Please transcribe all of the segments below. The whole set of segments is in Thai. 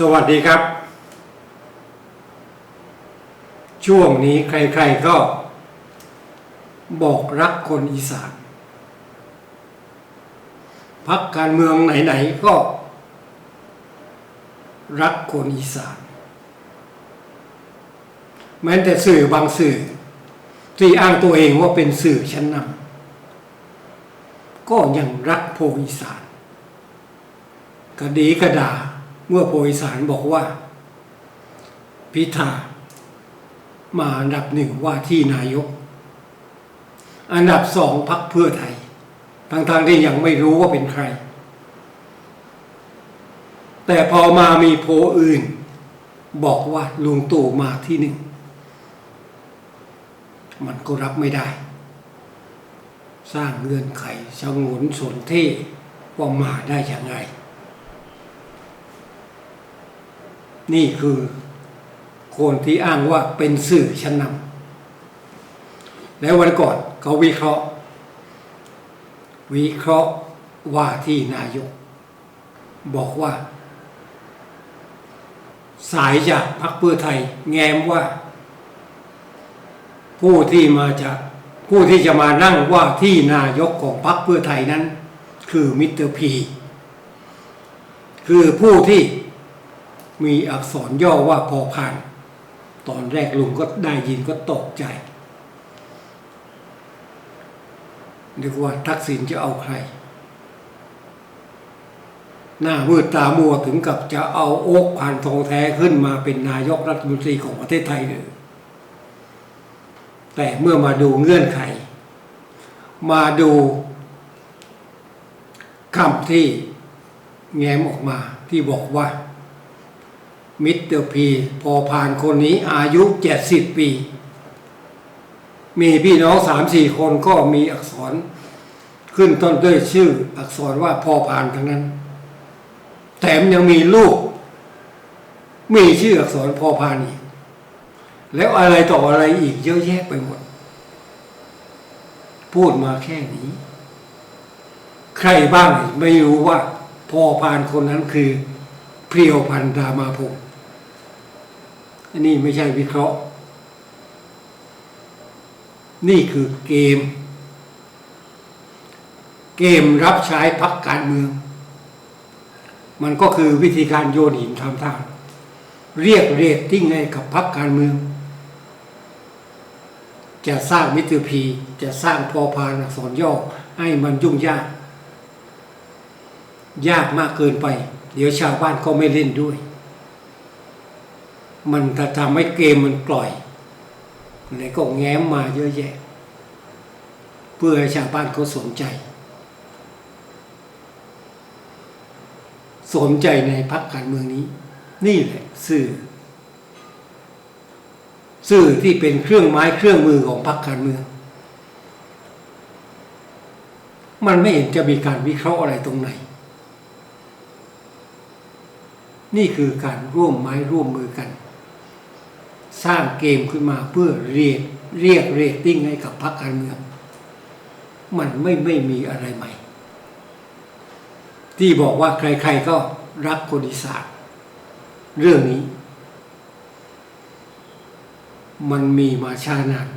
สวัสดีครับ ช่วงนี้ใครๆก็ บอกรักคนอีสานพักการเมืองไหนๆก็ รักคนอีสาน แม้แต่สื่อบางสื่อ ที่อ้างตัวเองว่าเป็นสื่อชั้นนำก็ยังรักโพอีสานกระดีกระดา เมื่อโพอีสานบอกว่า พิธามาอันดับหนึ่งว่าที่นายก อันดับสองพักเพื่อไทยทั้งๆที่ยังไม่รู้ว่าเป็นใคร แต่พอมามีโพอื่น บอกว่าลุงตู่มาที่หนึ่ง มันก็รับไม่ได้ สร้างเงื่อนไขชงนสนเท่ว่ามาได้อย่างไร นี่คือคนที่อ้างว่าเป็นสื่อชั้นนำแล้ววันก่อนเขาวิเคราะห์ วิเคราะห์ว่าที่นายก บอกว่า สายจากพรรคเพื่อไทย แง้มว่า ผู้ที่มาจากผู้ที่จะมานั่งว่าที่นายกของพรรคเพื่อไทยนั้น คือมิสเตอร์พี คือผู้ที่ มีอักษรย่อว่าพอผ่าน ตอนแรกลุงก็ได้ยินก็ตกใจนึกว่าทักษิณจะเอาใคร หน้ามืดตามัวถึงกับจะเอาโอ๊กผ่านทองแท้ขึ้นมาเป็นนายกรัฐมนตรีของประเทศไทยเลยแต่เมื่อมาดูเงื่อนไข มาดูคำที่แง้มออกมาที่บอกว่า มิสเตอร์พีพอผ่านคนนี้อายุเจ็ดสิบปี มีพี่น้องสามสี่คนก็มีอักษร ขึ้นต้นด้วยชื่ออักษรว่าพอผ่านทั้งนั้น แถมยังมีลูก มีชื่ออักษรพอผ่านอีก แล้วอะไรต่ออะไรอีกเยอะแยะไปหมด พูดมาแค่นี้ ใครบ้างไม่รู้ว่าพอผ่านคนนั้นคือเพรียวพันธามาพงศ์ อันนี้ไม่ใช่วิเคราะห์ นี่คือเกม เกมรับใช้พักการเมือง มันก็คือวิธีการโยนหินทำทางเรียกเรตติ้งให้กับพักการเมือง จะสร้างมิตรพีจะสร้างพอพานอักษรย่อให้มันยุ่งยาก ยากมากเกินไป เดี๋ยวชาวบ้านก็ไม่เล่นด้วย มันจะทำให้เกมมันปล่อยแล้วก็แง้มมาเยอะแยะ เพื่อให้ชาวบ้านเขาสนใจ สนใจในพรรคการเมืองนี้ นี่แหละสื่อ สื่อที่เป็นเครื่องไม้เครื่องมือของพรรคการเมือง มันไม่เห็นจะมีการวิเคราะห์อะไรตรงไหน นี่คือการร่วมไม้ร่วมมือกัน สร้างเกมขึ้นมาเพื่อเรียกเรียกเรตติ้งให้กับพรรคการเมือง มันไม่ไม่มีอะไรใหม่ ที่บอกว่าใครๆก็รักคนอีสานเรื่องนี้ มันมีมาช้านาน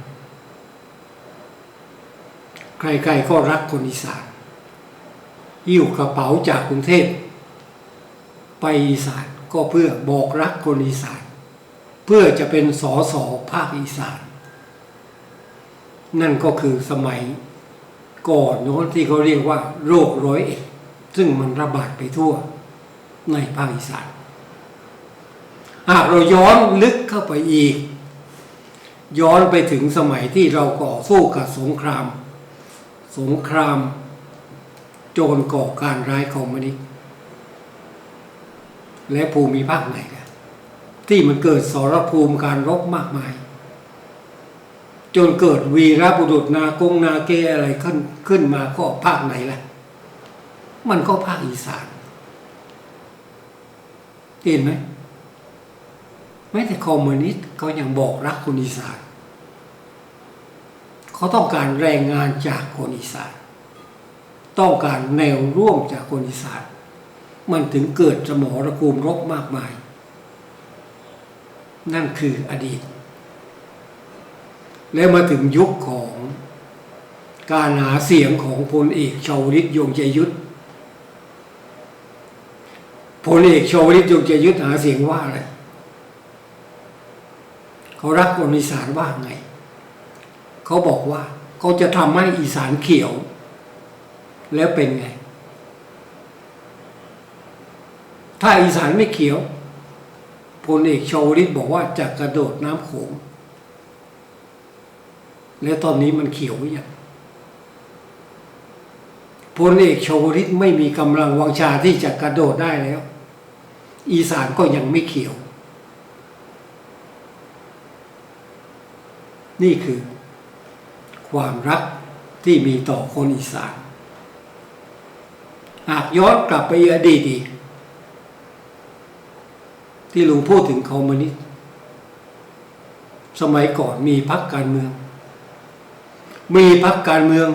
ใครๆก็รักคนอีสานหิ้วกระเป๋าจากกรุงเทพไปอีสานก็เพื่อบอกรักคนอีสาน พื่อจะเป็นสอสอภาคอีสาน นั่นก็คือสมัยก่อนโน้นที่เขาเรียกว่า โรคร้อยเอ็ดซึ่งมันระบาดไปทั่วในภาคอีสานหากเราย้อนลึกเข้าไปอีก ย้อนไปถึงสมัยที่เราก่อสู้กับสงคราม สงคราม โจรก่อการร้ายคอมมิวนิสต์และภูมิภาคไหนกัน ที่มันเกิดสรภูมิการรบมากมาย จนเกิดวีรบุรุษนากงนาเกอะไรขึ้นขึ้นมาก็ภาคไหนล่ะ มันก็ภาคอีสานเห็นไหมแม้แต่คอมมิวนิสต์เขายังบอกรักคนอีสานเขาต้องการแรงงานจากคนอีสาน ต้องการแนวร่วมจากคนอีสาน มันถึงเกิดสมรภูมิรบมากมาย นั่นคืออดีต แล้วมาถึงยุคของการหาเสียงของพลเอกชาวลิตยงใจยุทธพลเอกชาวลิตยงใจยุทธหาเสียงว่าอะไรเขารักคนอีสานว่าไง เขาบอกว่าเขาจะทำให้อีสานเขียว แล้วเป็นไง ถ้าอีสานไม่เขียว พลเอกชาวลิตบอกว่าจะกระโดดน้ำโขง แล้วตอนนี้มันเขียวอยังพลเอกชาวลิตไม่มีกำลังวังชาที่จะกระโดดได้แล้ว อีสานก็ยังไม่เขียว นี่คือความรักที่มีต่อคนอีสาน หากย้อนกลับไปอดีตอีก ที่ลุงพูดถึงคอมมิวนิสต์สมัยก่อนมีพรรคการเมือง มีพรรคการเมือง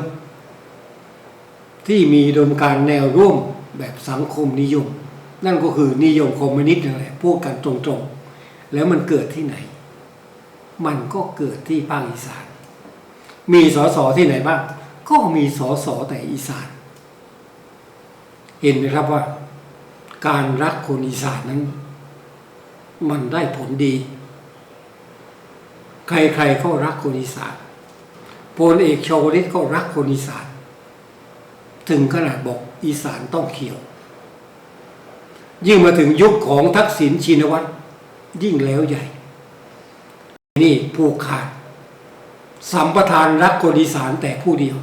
ที่มีดมการแนวร่วมแบบสังคมนิยม นั่นก็คือนิยมคอมมิวนิสต์นั่นแหละพูดกันตรงๆ แล้วมันเกิดที่ไหน มันก็เกิดที่ภาคอีสาน มีสสที่ไหนบ้าง ก็มีสสแต่อีสาน เห็นไหมครับว่า การรักคนอีสานนั้น มันได้ผลดี ใครๆก็รักคนอีสานพลเอกชวลิตก็รักคนอีสาน ถึงขนาดบอกอีสานต้องเขียว ยิ่งมาถึงยุคของทักษิณชินวัตรยิ่งแล้วใหญ่ นี่ผูกขาด สัมปทานรักคนอีสานแต่ผู้เดียว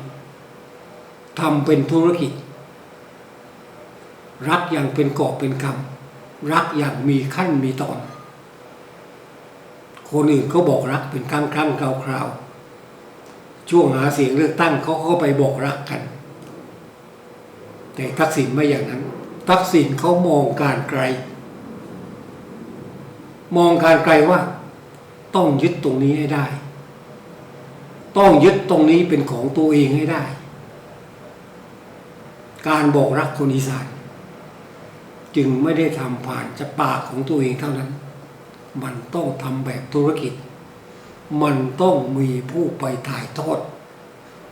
ทำเป็นธุรกิจ รักอย่างเป็นกอบเป็นกำ รักอย่างมีขั้นมีตอน คนอื่นเขาบอกรักเป็นครั้งครั้งคราวคราวช่วงหาเสียงเลือกตั้งเขาก็ไปบอกรักกัน แต่ทักษิณไม่อย่างนั้น ทักษิณเขามองการไกล มองการไกลว่า ต้องยึดตรงนี้ให้ได้ ต้องยึดตรงนี้เป็นของตัวเองให้ได้ การบอกรักคนอีสาน จึงไม่ได้ทำผ่านจะปากของตัวเองเท่านั้น มันต้องทำแบบธุรกิจ มันต้องมีผู้ไปถ่ายทอด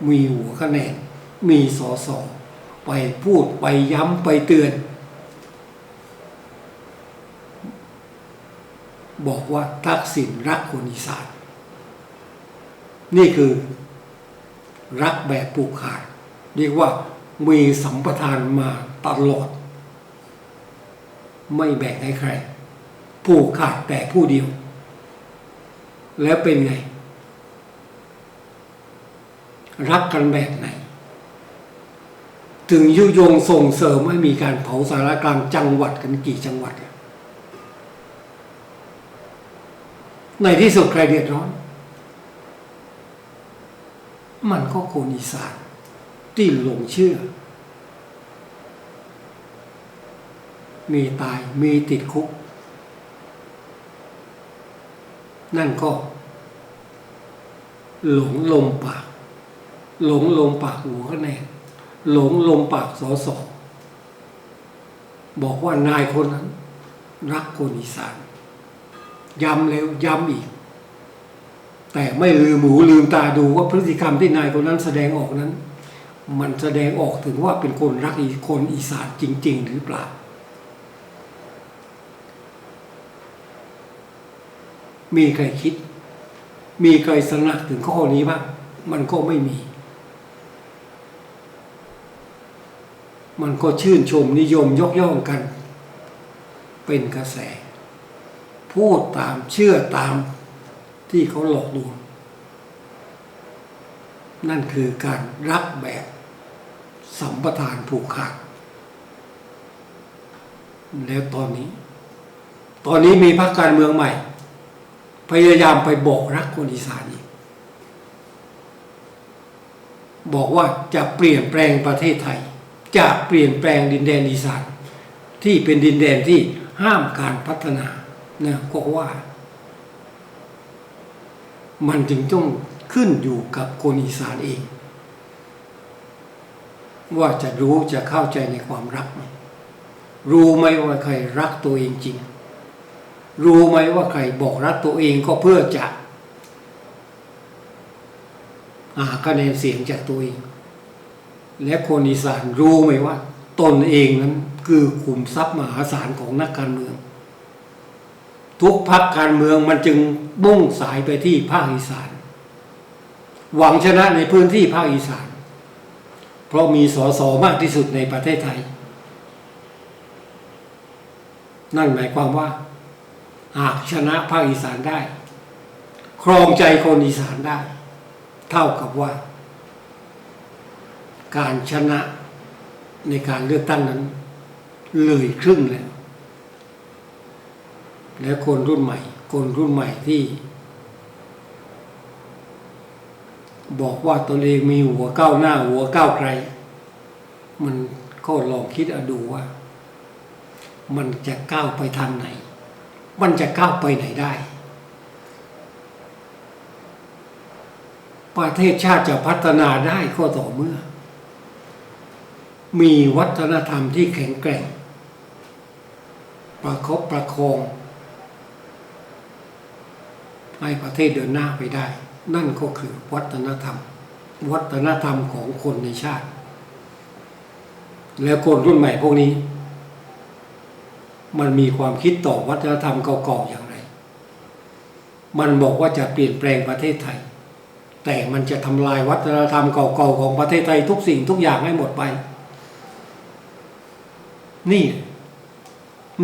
มีหัวคะแนน มีสอสอไปพูดไปย้ำไปเตือน บอกว่าทักษิณรักคนอีสานนี่คือรักแบบผูกขาด เรียกว่ามีสัมปทานมาตลอด ไม่แบ่งให้ใคร ผูกขาดแต่ผู้เดียว แล้วเป็นไง รักกันแบบไหน ถึงยุยงส่งเสริมให้มีการเผาสารกลางจังหวัดกันกี่จังหวัด ในที่สุดใครเดือดร้อน มันก็คนอีสานที่หลงเชื่อ มีตายมีติดคุก นั่นก็ หลงลมปาก หลงลมปากหัวคะแนนหลงลมปากสอสอบอกว่านายคนนั้น รักคนอีสานย้ำแล้วย้ำอีก แต่ไม่ลืมหูลืมตาดูว่าพฤติกรรมที่นายคนนั้นแสดงออกนั้น มันแสดงออกถึงว่าเป็นคนรักอีคนอีสานจริง ๆ หรือเปล่า มีใครคิด มีใครสนักถึงข้อนี้บ้างมันก็ไม่มี มันก็ชื่นชมนิยมยกย่องกัน เป็นกระแส พูดตามเชื่อตามที่เขาหลอกลวง นั่นคือการรักแบบสัมปทานผูกขาด แล้วตอนนี้ ตอนนี้มีพรรคการเมืองใหม่ พยายามไปบอกรักคนอีสานอีกบอกว่าจะเปลี่ยนแปลงประเทศไทย จะเปลี่ยนแปลงดินแดนอีสานที่เป็นดินแดนที่ห้ามการพัฒนานะก็ว่า มันจึงต้องขึ้นอยู่กับคนอีสานเอง ว่าจะรู้จะเข้าใจในความรักไหมรู้ไหมว่าใครรักตัวเองจริง รู้ไหมว่าใครบอกรักตัวเองก็เพื่อจะหาคะแนนเสียงจากตัวเอง และคนอีสานรู้ไหมว่า ตนเองนั้นคือขุมทรัพย์มหาศาลของนักการเมือง ทุกพักการเมืองมันจึงบุ่งสายไปที่ภาคอีสาน หวังชนะในพื้นที่ภาคอีสาน เพราะมีสอสอมากที่สุดในประเทศไทย นั่นหมายความว่า หากชนะภาคอีสานได้ ครองใจคนอีสานได้ เท่ากับว่า การชนะในการเลือกตั้งนั้น เลยครึ่งแล้ว และคนรุ่นใหม่ คนรุ่นใหม่ที่ บอกว่าตนเองมีหัวก้าวหน้า หัวก้าวไกล มันก็ลองคิดอดูว่า มันจะก้าวไปทางไหน มันจะก้าวไปไหนได้ ประเทศชาติจะพัฒนาได้ก็ต่อเมื่อ มีวัฒนธรรมที่แข็งแกร่ง ประคบประคอง ให้ประเทศเดินหน้าไปได้ นั่นก็คือวัฒนธรรม วัฒนธรรมของคนในชาติ แล้วคนรุ่นใหม่พวกนี้ มันมีความคิดต่อวัฒนธรรมเก่าๆอย่างไร มันบอกว่าจะเปลี่ยนแปลงประเทศไทย แต่มันจะทำลายวัฒนธรรมเก่าๆของประเทศไทยทุกสิ่งทุกอย่างให้หมดไป นี่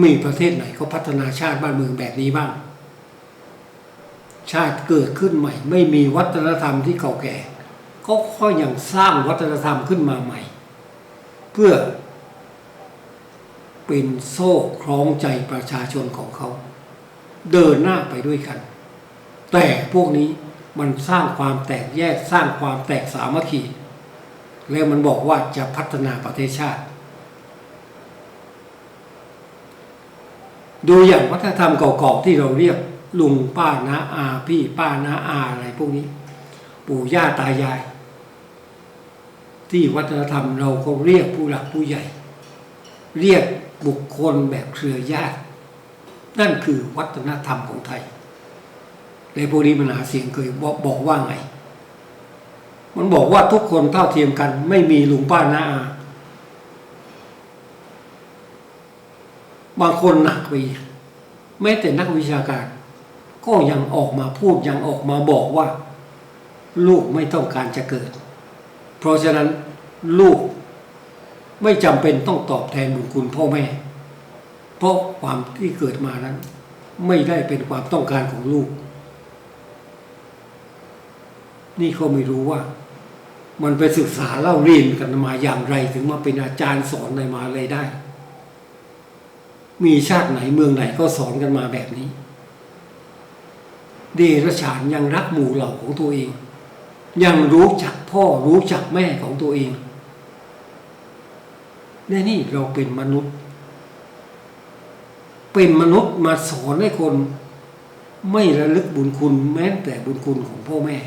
มีประเทศไหนเขาพัฒนาชาติบ้านเมืองแบบนี้บ้าง ชาติเกิดขึ้นใหม่ ไม่มีวัฒนธรรมที่เก่าแก่ ก็ค่อยยังสร้างวัฒนธรรมขึ้นมาใหม่ เพื่อ เป็นโซ่คล้องใจประชาชนของเขา เดินหน้าไปด้วยกัน แต่พวกนี้มันสร้างความแตกแยกสร้างความแตกสามัคคีแล้วมันบอกว่าจะพัฒนาประเทศชาติ ดูอย่างวัฒนธรรมเก่าๆที่เราเรียก ลุงป้านาอาพี่ป้านาอาอะไรพวกนี้ ปู่ย่าตายาย ที่วัฒนธรรมเราก็เรียกผู้หลักผู้ใหญ่ เรียกบุคคลแบบเครือญาติ นั่นคือวัฒนธรรมของไทยในพวกนี้มันหาเสียงเคยบอกบอกว่าไง มันบอกว่าทุกคนเท่าเทียมกัน ไม่มีลุงป้าน้าอาบางคนหนักไปแม้แต่นักวิชาการ ก็ยังออกมาพูดยังออกมาบอกว่า ลูกไม่ต้องการจะเกิด เพราะฉะนั้นลูก ไม่จำเป็นต้องตอบแทนบุญคุณพ่อแม่ เพราะความที่เกิดมานั้น ไม่ได้เป็นความต้องการของลูก นี่เขาไม่รู้ว่า มันไปศึกษาเล่าเรียนกันมาอย่างไร ถึงมาเป็นอาจารย์สอนในมาเลยได้ มีชาติไหนเมืองไหนก็สอนกันมาแบบนี้ เดรัจฉานยังรักหมู่เหล่าของตัวเอง ยังรู้จักพ่อรู้จักแม่ของตัวเอง เนี่ยนี่เราเป็นมนุษย์ เป็นมนุษย์มาสอนให้คน ไม่ระลึกบุญคุณแม้แต่บุญคุณของพ่อแม่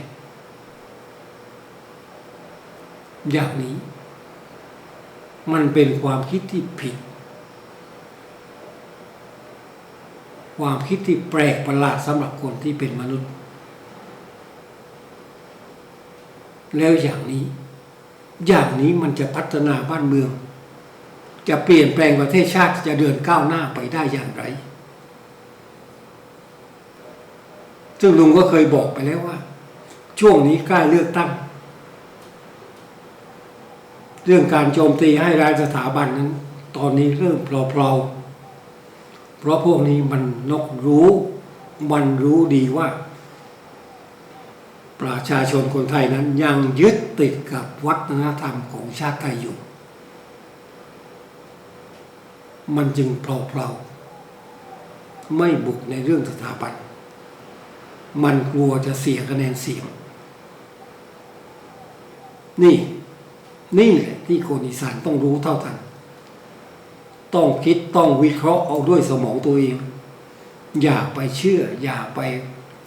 อย่างนี้ มันเป็นความคิดที่ผิด ความคิดที่แปลกประหลาดสำหรับคนที่เป็นมนุษย์ แล้วอย่างนี้ อย่างนี้มันจะพัฒนาบ้านเมือง จะเปลี่ยนแปลงประเทศชาติจะเดินก้าวหน้าไปได้อย่างไร ซึ่งลุงก็เคยบอกไปแล้วว่า ช่วงนี้ใกล้เลือกตั้ง เรื่องการโจมตีให้รายสถาบันนั้น ตอนนี้เริ่มเพลาๆเพราะพวกนี้มันนกรู้ มันรู้ดีว่า ประชาชนคนไทยนั้นยังยึดติดกับวัฒนธรรมของชาติไทยอยู่ มันจึงเพลาๆไม่บุกในเรื่องสถาบัน มันกลัวจะเสียคะแนนเสียง นี่ นี่แหละที่คนอีสานต้องรู้เท่าทัน ต้องคิดต้องวิเคราะห์เอาด้วยสมองตัวเอง อย่าไปเชื่อ อย่าไป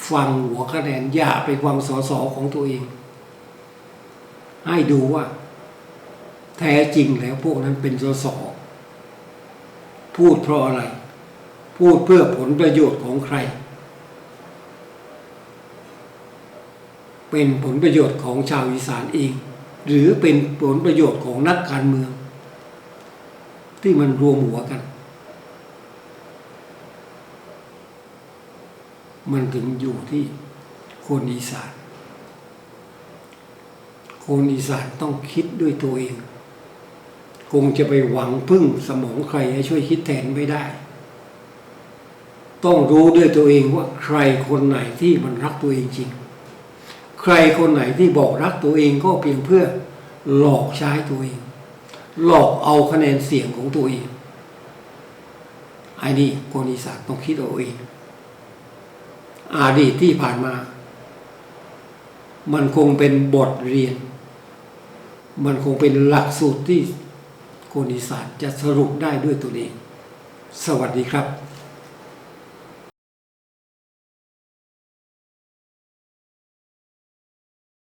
ฟังหัวคะแนน อย่าไปฟังสอสอของตัวเอง ให้ดูว่า แท้จริงแล้วพวกนั้นเป็นสอสอ พูดเพราะอะไร พูดเพื่อผลประโยชน์ของใคร เป็นผลประโยชน์ของชาวอีสานเอง หรือเป็นผลประโยชน์ของนักการเมือง ที่มันรวมหัวกัน มันถึงอยู่ที่คนอีสาน คนอีสานต้องคิดด้วยตัวเอง คงจะไปหวังพึ่งสมองใครให้ช่วยคิดแทนไม่ได้ ต้องรู้ด้วยตัวเองว่าใครคนไหนที่มันรักตัวเองจริง ใครคนไหนที่บอกรักตัวเองก็เพียงเพื่อหลอกใช้ตัวเอง หลอกเอาคะแนนเสียงของตัวเองไอ้นี่คนอีสานต้องคิดเอาเองอาดีตที่ผ่านมา มันคงเป็นบทเรียน มันคงเป็นหลักสูตรที่ คนอีสานจะสรุปได้ด้วยตัวเอง สวัสดีครับ